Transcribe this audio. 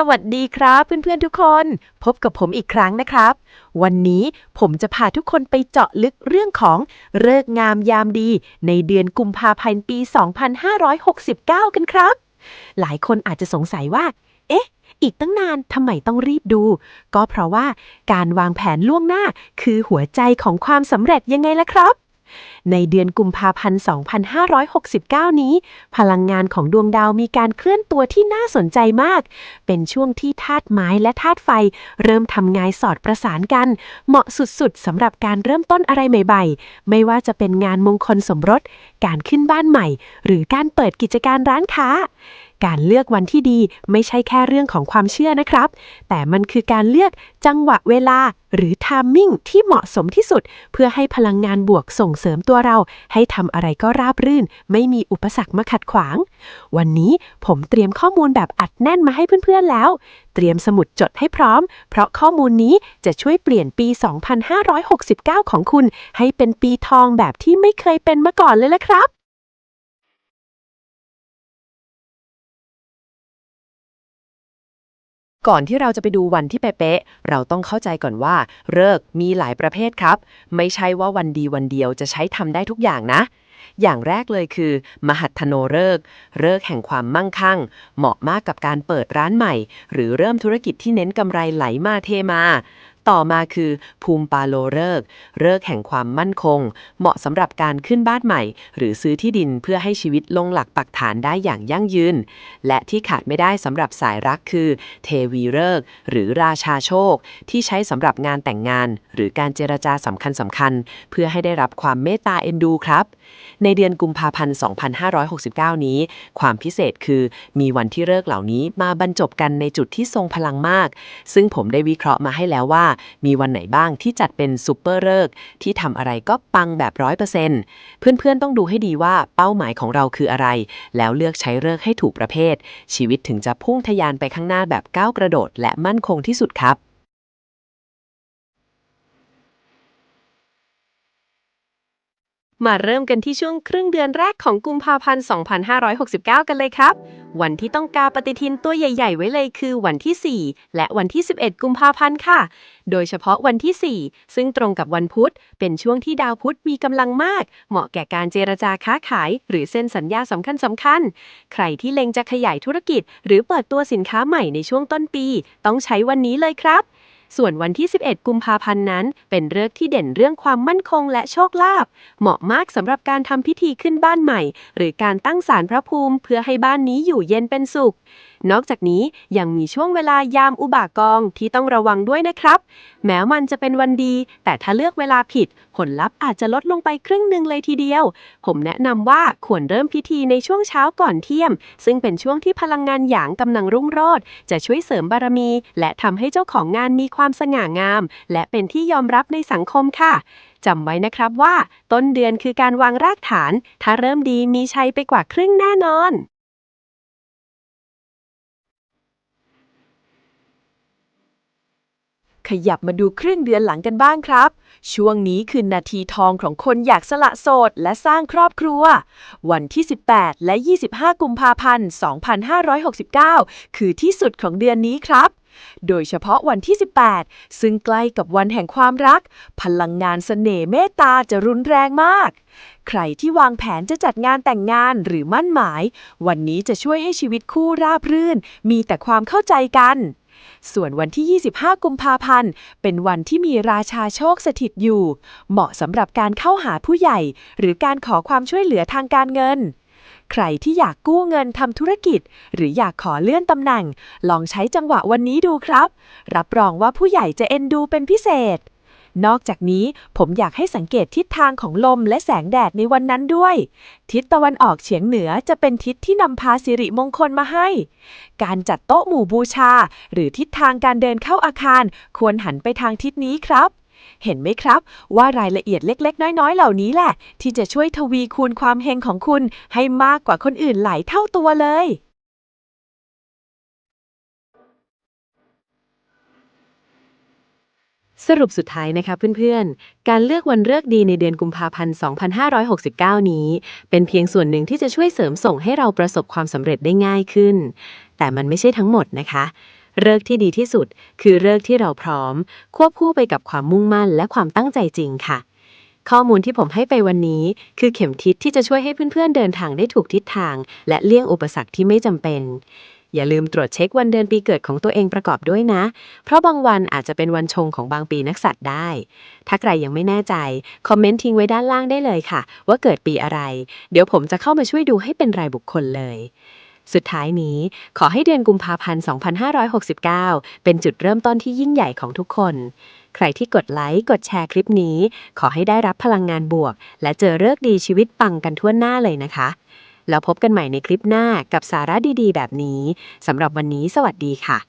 สวัสดีครับเพื่อนๆทุกคน พบกับผมอีกครั้งนะครับ วันนี้ผมจะพาทุกคนไปเจาะลึกเรื่องของเลิกงามยามดี ในเดือนกุมภาพันธ์ปี 2569 กันครับ หลายคนอาจจะสงสัยว่า เอ๊ะ อีกตั้งนานทำไมต้องรีบดู ก็เพราะว่าการวางแผนล่วงหน้าคือหัวใจของความสำเร็จยังไงล่ะครับ ในเดือนกุมภาพันธ์ 2569 นี้ พลังงานของดวงดาวมีการเคลื่อนตัวที่น่าสนใจมาก เป็นช่วงที่ธาตุไม้และธาตุไฟ เริ่มทำงานสอดประสานกัน เหมาะสุดๆสำหรับการเริ่มต้นอะไรใหม่ๆ ไม่ว่าจะเป็นงานมงคลสมรส การขึ้นบ้านใหม่ หรือการเปิดกิจการร้านค้า การเลือกวันที่ดีไม่ใช่แค่เรื่องของความเชื่อนะครับ แต่มันคือการเลือกจังหวะเวลาหรือ timing ที่เหมาะสมที่สุด เพื่อให้พลังงานบวกส่งเสริมตัวเรา ให้ทำอะไรก็ราบรื่น ไม่มีอุปสรรคมาขัดขวาง วันนี้ผมเตรียมข้อมูลแบบอัดแน่นมาให้เพื่อนๆแล้ว เตรียมสมุดจดให้พร้อม เพราะข้อมูลนี้จะช่วยเปลี่ยนปี 2569 ของคุณ ให้เป็นปีทองแบบที่ไม่เคยเป็นมาก่อนเลยละครับ ก่อนที่เราจะไปดูวันที่เป๊ะๆเราต้องเข้าใจก่อนว่าเลิกษ์มีหลายประเภทครับ ไม่ใช่ว่าวันดีวันเดียวจะใช้ทำได้ทุกอย่างนะ อย่างแรกเลยคือ มหัตโนเลิกษ์เลิกษ์แห่งความมั่งคั่ง เหมาะมากกับการเปิดร้านใหม่ หรือเริ่มธุรกิจที่เน้นกำไรไหลมาเทมา ต่อมาคือ ภูมิปาโลเลิกเลิกแห่งความมั่นคง เหมาะสำหรับการขึ้นบ้านใหม่ หรือซื้อที่ดินเพื่อให้ชีวิตลงหลักปักฐานได้อย่างยั่งยืน และที่ขาดไม่ได้สำหรับสายรักคือ เทวีเลิกหรือราชาโชค ที่ใช้สำหรับงานแต่งงาน หรือการเจรจาสำคัญสำคัญๆเพื่อให้ได้รับความเมตตาเอ็นดูครับ ในเดือนกุมภาพันธ์ 2569 นี้ ความพิเศษคือมีวันที่เลิกเหล่านี้มาบรรจบกันในจุดที่ทรงพลังมาก ซึ่งผมได้วิเคราะห์มาให้แล้วว่ามีวันไหนบ้างที่จัดเป็นซูเปอร์เลิกที่ทำอะไรก็ปังแบบร้อยเปอร์เซ็นต์เพื่อนๆต้องดูให้ดีว่าเป้าหมายของเราคืออะไร แล้วเลือกใช้เลิกให้ถูกประเภท ชีวิตถึงจะพุ่งทะยานไปข้างหน้าแบบก้าวกระโดด และมั่นคงที่สุดครับ มาเริ่มกันที่ช่วงครึ่งเดือนแรกของกุมภาพันธ์ 2569 กันเลยครับ วันที่ต้องกาปฏิทินตัวใหญ่ ๆ ไว้เลยคือวันที่ 4 และวันที่ 11 กุมภาพันธ์ค่ะ โดยเฉพาะวันที่ 4 ซึ่งตรงกับวันพุธ เป็นช่วงที่ดาวพุธมีกำลังมาก เหมาะแก่การเจรจาค้าขาย หรือเซ็นสัญญาสำคัญสำคัญๆใครที่เล็งจะขยายธุรกิจ หรือเปิดตัวสินค้าใหม่ในช่วงต้นปี ต้องใช้วันนี้เลยครับ ส่วนวันที่ 11 กุมภาพันธ์นั้น เป็นฤกษ์ที่เด่นเรื่องความมั่นคงและโชคลาภ เหมาะมากสำหรับการทำพิธีขึ้นบ้านใหม่ หรือการตั้งศาลพระภูมิ เพื่อให้บ้านนี้อยู่เย็นเป็นสุข นอกจากนี้ยังมีช่วงเวลายามอุบากองที่ต้องระวังด้วยนะครับ แม้มันจะเป็นวันดี แต่ถ้าเลือกเวลาผิด ผลลัพธ์อาจจะลดลงไปครึ่งหนึ่งเลยทีเดียว ผมแนะนำว่าควรเริ่มพิธีในช่วงเช้าก่อนเที่ยม ซึ่งเป็นช่วงที่พลังงานหยางกำลังรุ่งโรจน์จะช่วยเสริมบารมี และทำให้เจ้าของงานมีความสง่างาม และเป็นที่ยอมรับในสังคมค่ะจำไว้นะครับว่า ต้นเดือนคือการวางรากฐาน ถ้าเริ่มดีมีชัยไปกว่าครึ่งแน่นอน ขยับมาดูครึ่งเดือนหลังกันบ้างครับ ช่วงนี้คือนาทีทองของคนอยากสละโสดและสร้างครอบครัว วันที่ 18 และ 25 กุมภาพันธ์ 2569 คือที่สุดของเดือนนี้ครับ โดยเฉพาะวันที่ 18 ซึ่งใกล้กับวันแห่งความรัก พลังงานเสน่ห์เมตตาจะรุนแรงมาก ใครที่วางแผนจะจัดงานแต่งงานหรือมั่นหมาย วันนี้จะช่วยให้ชีวิตคู่ราบรื่น มีแต่ความเข้าใจกัน ส่วนวันที่ 25 กุมภาพันธ์ เป็นวันที่มีราชาโชคสถิตอยู่ เหมาะสำหรับการเข้าหาผู้ใหญ่ หรือการขอความช่วยเหลือทางการเงิน ใครที่อยากกู้เงินทำธุรกิจ หรืออยากขอเลื่อนตำแหน่ง ลองใช้จังหวะวันนี้ดูครับ รับรองว่าผู้ใหญ่จะเอ็นดูเป็นพิเศษ นอกจากนี้ผมอยากให้สังเกตทิศทางของลมและแสงแดดในวันนั้นด้วย ทิศตะวันออกเฉียงเหนือจะเป็นทิศที่นำพาสิริมงคลมาให้ การจัดโต๊ะหมู่บูชา หรือทิศทางการเดินเข้าอาคาร ควรหันไปทางทิศนี้ครับ เห็นไหมครับ ว่ารายละเอียดเล็ก ๆ น้อย ๆ เหล่านี้แหละ ที่จะช่วยทวีคูณความเฮงของคุณ ให้มากกว่าคนอื่นหลายเท่าตัวเลย สรุปสุดท้ายนะคะเพื่อนๆ การเลือกวันเลือกดีในเดือนกุมภาพันธ์ 2569 นี้ เป็นเพียงส่วนหนึ่งที่จะช่วยเสริมส่งให้เราประสบความสำเร็จได้ง่ายขึ้น แต่มันไม่ใช่ทั้งหมดนะคะเลิกที่ดีที่สุด คือเลิกที่เราพร้อม ควบคู่ไปกับความมุ่งมั่นและความตั้งใจจริงค่ะ ข้อมูลที่ผมให้ไปวันนี้ คือเข็มทิศที่จะช่วยให้เพื่อนๆเดินทางได้ถูกทิศทาง และเลี่ยงอุปสรรคที่ไม่จำเป็น อย่าลืมตรวจเช็ควันเดือนปีเกิดของตัวเองประกอบด้วยนะ เพราะบางวันอาจจะเป็นวันชงของบางปีนักสัตว์ได้ ถ้าใครยังไม่แน่ใจ คอมเมนต์ทิ้งไว้ด้านล่างได้เลยค่ะ ว่าเกิดปีอะไร เดี๋ยวผมจะเข้ามาช่วยดูให้เป็นรายบุคคลเลยสุดท้ายนี้ขอให้เดือนกุมภาพันธ์ 2569 เป็นจุดเริ่มต้นที่ยิ่งใหญ่ของทุกคน ใครที่กดไลค์ กดแชร์คลิปนี้ ขอให้ได้รับพลังงานบวก และเจอเลิกดีชีวิตปังกันทั่วหน้าเลยนะคะ แล้วพบกันใหม่ในคลิปหน้ากับสาระดีๆ แบบนี้สำหรับวันนี้สวัสดีค่ะ